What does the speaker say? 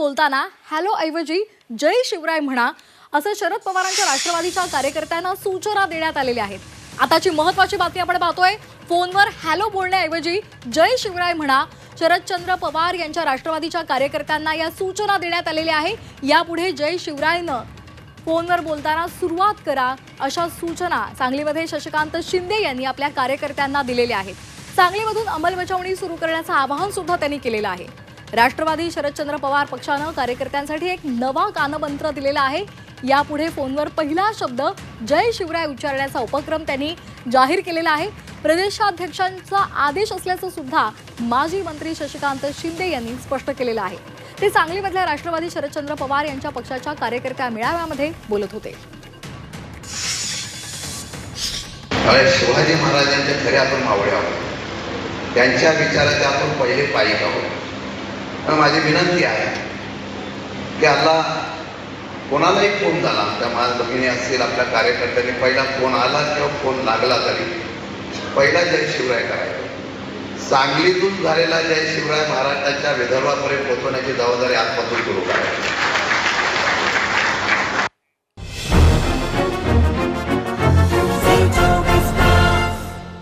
बोलताना हॅलो ऐवजी जय शिवराय म्हणा असं शरद पवारांच्या राष्ट्रवादीच्या कार्यकर्त्यांना सूचना देण्यात आलेल्या आहेत. आताची महत्वाची बातमी आपण पाहतोय. फोनवर हॅलो बोलण्याऐवजी जय शिवराय म्हणा शरदचंद्र पवार यांच्या राष्ट्रवादीच्या कार्यकर्त्यांना या सूचना देण्यात आलेल्या आहे. यापुढे जय शिवरायनं फोनवर बोलताना सुरुवात करा अशा सूचना सांगलीमध्ये शशिकांत शिंदे यांनी आपल्या कार्यकर्त्यांना दिलेल्या आहेत. सांगलीमधून अंमलबजावणी सुरू करण्याचं आवाहन सुद्धा त्यांनी केलेलं आहे. राष्ट्रवादी शरदचंद्र पवार पक्षानं कार्यकर्त्यांसाठी एक नवा कानमंत्र दिलेला आहे. यापुढे फोनवर पहिला शब्द जय शिवराय उच्चारण्याचा उपक्रम त्यांनी जाहीर केलेला आहे. प्रदेशाध्यक्षांचा आदेश असल्याचं सुद्धा माजी मंत्री शशिकांत शिंदे यांनी स्पष्ट केलेलं आहे. ते सांगलीमधल्या राष्ट्रवादी शरदचंद्र पवार यांच्या पक्षाच्या कार्यकर्त्या मेळाव्यामध्ये बोलत होते. शिवाजी महाराजांच्या खऱ्या आपण मावळे आहोत. त्यांच्या विचाराचे आपण पहिले पायिक आहोत पण माझी विनंती आहे की आता कोणालाही फोन झाला आमच्या माझ्या भगिनी असतील आपल्या कार्यकर्त्यांनी पहिला फोन आला किंवा फोन लागला तरी पहिला जय शिवराय करायचा सांगलीतून झालेला जय शिवराय महाराष्ट्राच्या विदर्भापर्यंत पोहोचवण्याची जबाबदारी आजपासून सुरू करायची.